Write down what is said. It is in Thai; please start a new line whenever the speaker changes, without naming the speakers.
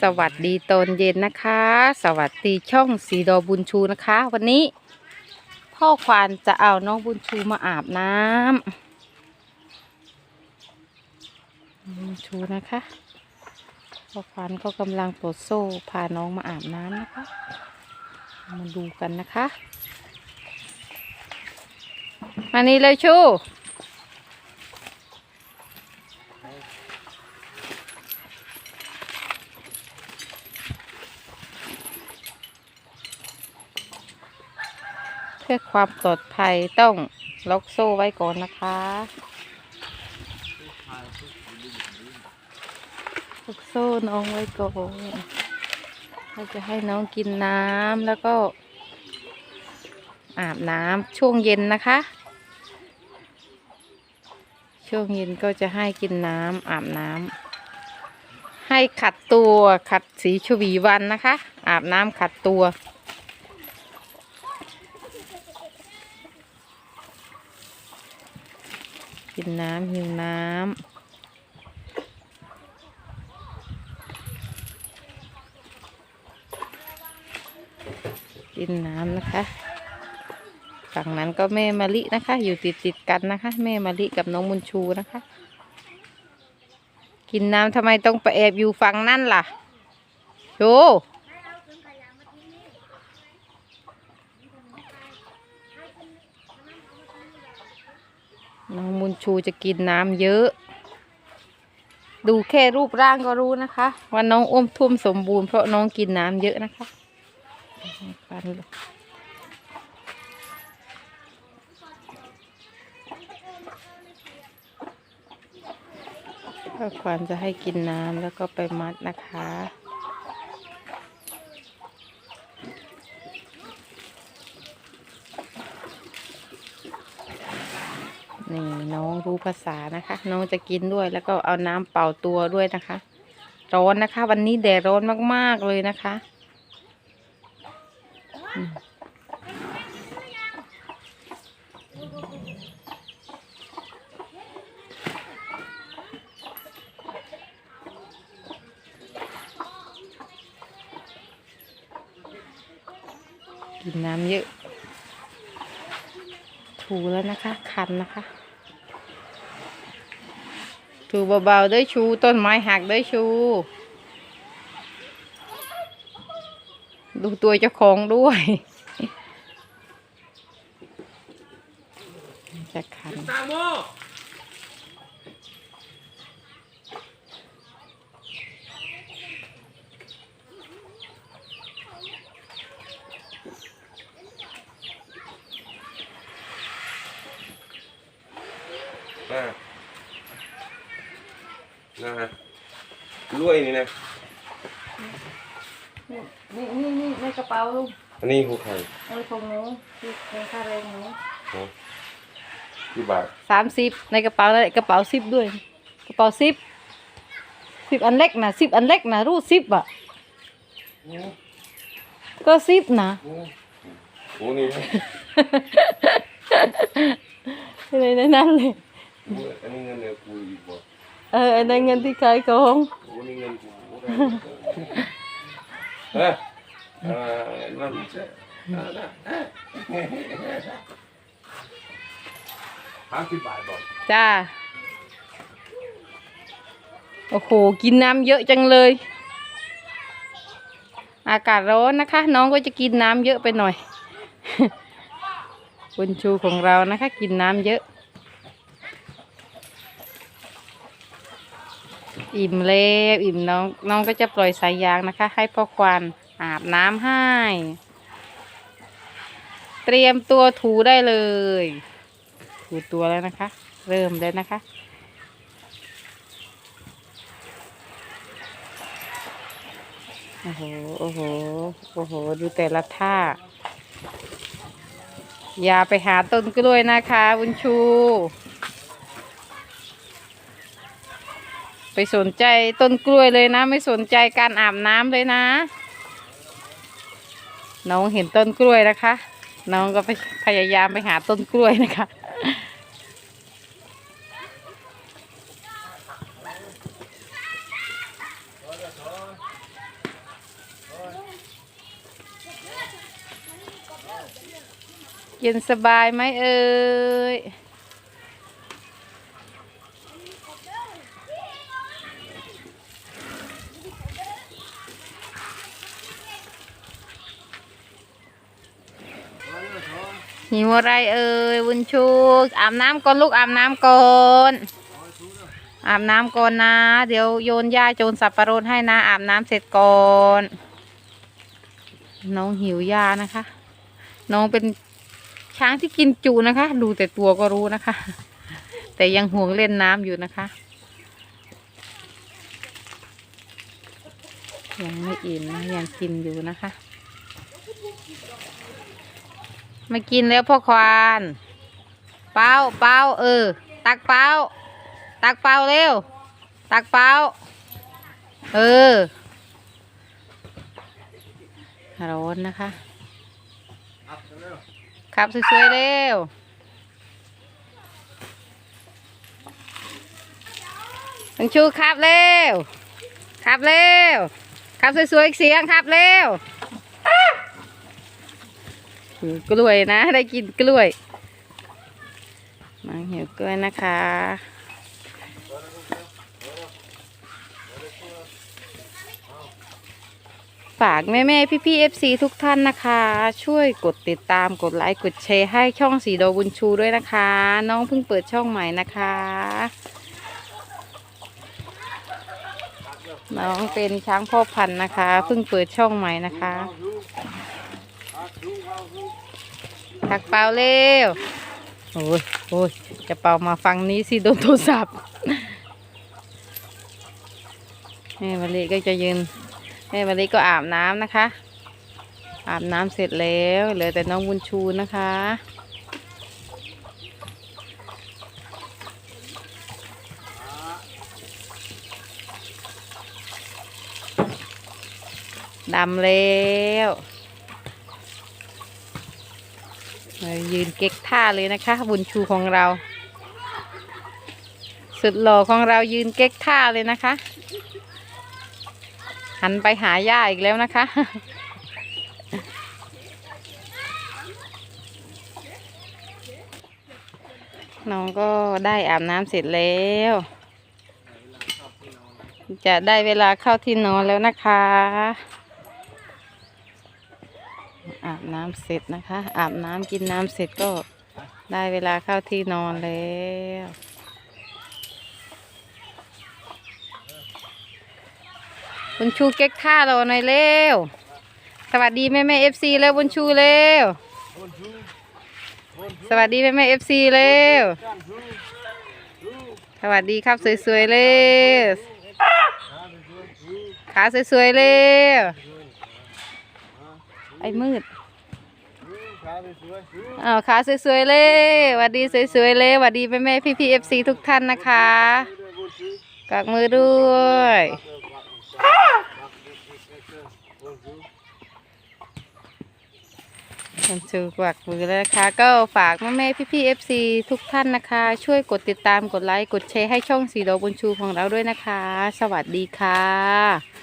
สวัสดีตอนเย็นนะคะ สวัสดีช่องสีดอบุญชูนะคะ วันนี้ พ่อควานจะเอาน้องบุญชูมาอาบน้ำบุญชูนะคะ พ่อควานก็กำลังปลดโซ่พาน้องมาอาบน้ำนะคะ มาดูกันนะคะมานี่เลยชู พื่อความปลอดภัยต้องล็อกโซ่ไว้ก่อนนะคะล็อกโซ่น้องไว้ก่อนเราจะให้น้องกินน้ำแล้วก็อาบน้ำช่วงเย็นนะคะ ช่วงเย็นก็จะให้กินน้ำอาบน้ำให้ขัดตัวขัดสีชวีวันนะคะ อาบน้ำขัดตัว กินน้ำหิวน้ำกินน้ำนะคะ ฝั่งนั้นก็แม่มะลินะคะ อยู่ติดติดกันนะคะ แม่มะลิกับน้องมุนชูนะคะ กินน้ำทำไมต้องไปแอบอยู่ฝั่งนั่นล่ะ โช น้องมุนชูจะกินน้ำเยอะ ดูแค่รูปร่างก็รู้นะคะว่าน้องอ้วมทุ่มสมบูรณ์เพราะน้องกินน้ำเยอะนะคะฟันเลยก็ควรจะให้กินน้ำแล้วก็ไปมัดนะคะ นี่น้อง รู้ภาษานะคะ น้องจะกินด้วยแล้วก็เอาน้ำเป่าตัวด้วยนะคะ ร้อนนะคะ วันนี้แดดร้อนมากๆเลยนะคะ กินน้ำเยอะถูแล้วนะคะ คันนะคะ ถูเบาๆเด้วยชู ต้นไม้หักเด้วยชู ดูตัวเจ้าของด้วย จะคัน
ตามโมน่า น่าฮะรวยนี่นะ
นี่นี่นี่ในกระเป๋าลุง
อันนี้หูใคร
ในของหนูที่ในค่าแรงหนู
โอ้กี่บาท
สามสิบในกระเป๋าแล้วกระเป๋าสิบด้วย กระเป๋าสิบสิบอันเล็กนะสิบอันเล็กนะรูดสิบอะ ก็สิบนะ
โอ้โหนี่นะ
อะไรในนั้นเลย
โอ้อันนี้เงินเนี่ยกูอีกบ่
เออในเงินที่ขายของ
โอ้นี่เงินกูเฮ้ยเอ่อนั่นใช่อ่าน่ะห้าสิบบาทบ่
จ้า โอ้โห กินน้ำเยอะจังเลย อากาศร้อนนะคะ น้องก็จะกินน้ำเยอะไปหน่อยคุณชูของเรานะคะ กินน้ำเยอะ อิ่มแล้วอิ่มน้องน้องก็จะปล่อยสายยางนะคะ ให้พ่อควานอาบน้ำให้ เตรียมตัวถูได้เลย ถูตัวแล้วนะคะ เริ่มแล้วนะคะโอ้โห โอ้โห โอ้โห ดูแต่ละท่า อย่าไปหาต้นกล้วยนะคะบุญชู ไปสนใจต้นกล้วยเลยนะ ไม่สนใจการอาบน้ำเลยนะ น้องเห็นต้นกล้วยนะคะ น้องก็ไปพยายามไปหาต้นกล้วยนะคะเย็นสบายไหมเอ่ย หิวอะไรเอ่ยบุญชูอาบน้ำก่อนลูกอาบน้ำก่อนอาบน้ำก่อนนะ เดี๋ยวโยนหญ้าโจนสับปะรดให้นะ อาบน้ำเสร็จก่อน น้องหิวหญ้านะคะ น้องเป็นช้างที่กินจุนะคะ ดูแต่ตัวก็รู้นะคะ แต่ยังห่วงเล่นน้ำอยู่นะคะ ยังไม่อิ่มนะยังกินอยู่นะคะ มากินแล้วพ่อควาน เป้าเป้าเออ ตักเป้า ตักเป้าเร็ว ตักเป้า เออ ร้อนนะคะ ครับสวยๆเร็วทังชูครับเร็ว ครับเร็ว ครับสวยๆอีกเสียงครับเร็วหิว กล้วยนะ ได้กินกล้วยมาหิวกล้วยนะคะฝากแม่แม่พี่พี่เอฟซีทุกท่านนะคะ ช่วยกดติดตามกดไลค์กดแชร์ให้ช่องสีโดบุญชูด้วยนะคะ น้องเพิ่งเปิดช่องใหม่นะคะ น้องเป็นช้างพ่อพันธุ์นะคะเพิ่งเปิดช่องใหม่นะคะ ตักเปล่าเร็วโอ้ยโอ้ยจะเป่ามาฟังนี้สิโดนโทรศัพท์แม่มะลิก็จะยืนแม่มะลิก็อาบน้ำนะคะ อาบน้ำเสร็จแล้วเหลือแต่น้องบุญชูนะคะ ดำแล้วเรา ยืนเก๊กท่าเลยนะคะ บุญชูของเรา สุดหล่อของเรายืนเก๊กท่าเลยนะคะ หันไปหาย่าอีกแล้วนะคะ น้องก็ได้อาบน้ำเสร็จแล้ว จะได้เวลาเข้าที่นอนแล้วนะคะ อาบน้ำเสร็จนะคะ อาบน้ำกินน้ำเสร็จก็ได้เวลาเข้าที่นอนแล้วบุญชูเก๊กท่าเราหน่อยเร็ว สวัสดีแม่แม่เอฟซีแล้วบุญชูเร็ว สวัสดีแม่แม่เอฟซีเร็ว สวัสดีครับสวยๆเร็วขาสวยๆเร็ว ไอ้มืดอ้าวขาสวยๆเลยหวัดดีสวยๆเลยหวัดดีแม่แม่พี่พี่เอฟซีทุกท่านนะคะกวักมือด้วยคุณชูกวักมือแล้วนะคะ ก็ฝากแม่แม่พี่พี่เอฟซีทุกท่านนะคะ ช่วยกดติดตามกดไลค์ กดแชร์ให้ช่องสีโดบุญชูของเราด้วยนะคะ สวัสดีค่ะ